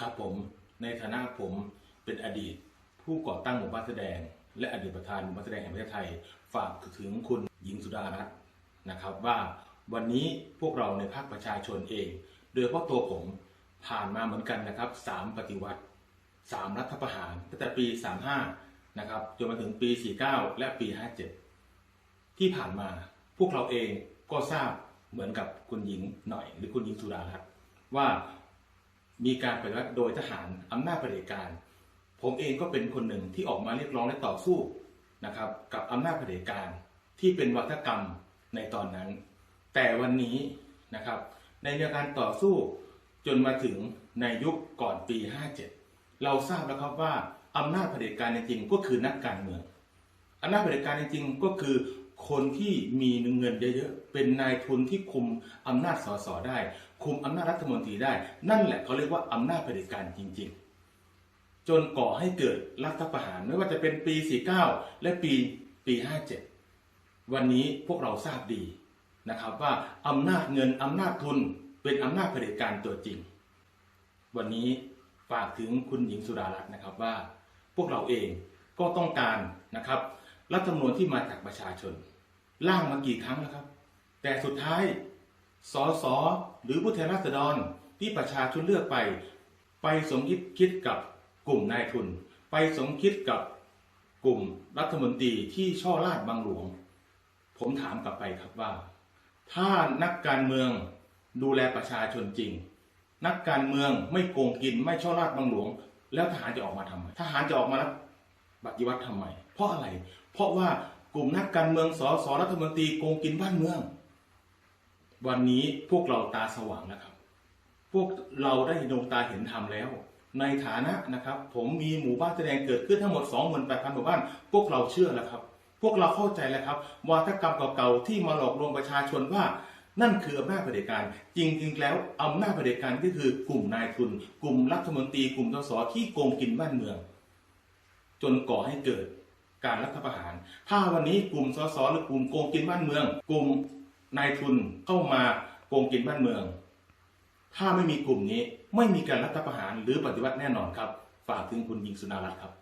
ครับผมในฐานะผมเป็นอดีต ผู้ก่อตั้งหมู่บ้านแสดง และอดีตประธานหมู่บ้านแสดงแห่งประเทศไทย ฝากถึงคุณหญิงสุดารัตน์นะครับ ว่าวันนี้พวกเราในภาคประชาชนเอง โดยเฉพาะตัวผมผ่านมาเหมือนกันนะครับสามปฏิวัติสามรัฐประหารตั้งแต่ปี35นะครับจนมาถึงปี49และปี57ที่ผ่านมาพวกเราเองก็ทราบเหมือนกับคุณหญิงหน่อย หรือคุณหญิงสุดารัตน์ว่า มีการปฏิวัติโดยทหารอำนาจเผด็จการ ผมเองก็เป็นคนหนึ่งที่ออกมาเรียกร้องและต่อสู้นะครับ กับอำนาจเผด็จการที่เป็นวัฒกรรมในตอนนั้น แต่วันนี้นะครับในแนวการต่อสู้จนมาถึงในยุคก่อนปี 57 เราทราบแล้วครับว่าอำนาจเผด็จการจริงก็คือนักการเมืองอำนาจเผด็จการจริงก็คือคนที่มีเงินเยอะๆเป็นนายทุนที่คุมอำนาจสสได้ คุมอำนาจรัฐมนตรีได้ นั่นแหละเขาเรียกว่าอำนาจเผด็จการจริง ๆ จนก่อให้เกิดรัฐประหารไม่ว่าจะเป็นปี 49 และปีปี 57 วันนี้พวกเราทราบดีนะครับว่าอำนาจเงินอำนาจทุนเป็นอำนาจเผด็จการตัวจริง วันนี้ฝากถึงคุณหญิงสุดารัตน์นะครับว่า พวกเราเองก็ต้องการนะครับรัฐธรรมนูญที่มาจากประชาชน ร่างมากี่ครั้งแล้วครับ แต่สุดท้าย สสหรือผู้แทนราษฎรที่ประชาชนเลือกไป ไปสมคิดคิดกับกลุ่มนายทุน ไปสมคิดกับกลุ่มรัฐมนตรีที่ช่อราดบางหลวง ผมถามกลับไปครับว่า ถ้านักการเมืองดูแลประชาชนจริง นักการเมืองไม่โกงกินไม่ช่อราดบางหลวง แล้วทหารจะออกมาทำไมทหารจะออกมารับปฏิวัติทำไมเพราะอะไร เพราะว่ากลุ่มนักการเมืองสสรัฐมนตรีโกงกินบ้านเมือง วันนี้พวกเราตาสว่างแล้วครับ พวกเราได้ดวงตาเห็นธรรมแล้ว ในฐานะนะครับ ผมมีหมู่บ้านแสดงเกิดขึ้นทั้งหมด 28,000หมู่บ้าน พวกเราเชื่อแล้วครับ พวกเราเข้าใจแล้วครับวาทกรรมเก่าๆที่มาหลอกลวงประชาชนว่านั่นคืออำนาจเผด็จการจริงๆแล้วอำนาจเผด็จการก็คือกลุ่มนายทุน กลุ่มรัฐมนตรีกลุ่มสสที่โกงกินบ้านเมือง จนก่อให้เกิดการรัฐประหาร ถ้าวันนี้กลุ่มสสหรือกลุ่มโกงกินบ้านเมือง กลุ่ม นายทุนเข้ามาโกงกินบ้านเมือง ถ้าไม่มีกลุ่มนี้ไม่มีการรัฐประหารหรือปฏิวัติแน่นอนครับ ฝากถึงคุณยิงสุนารัตน์ครับ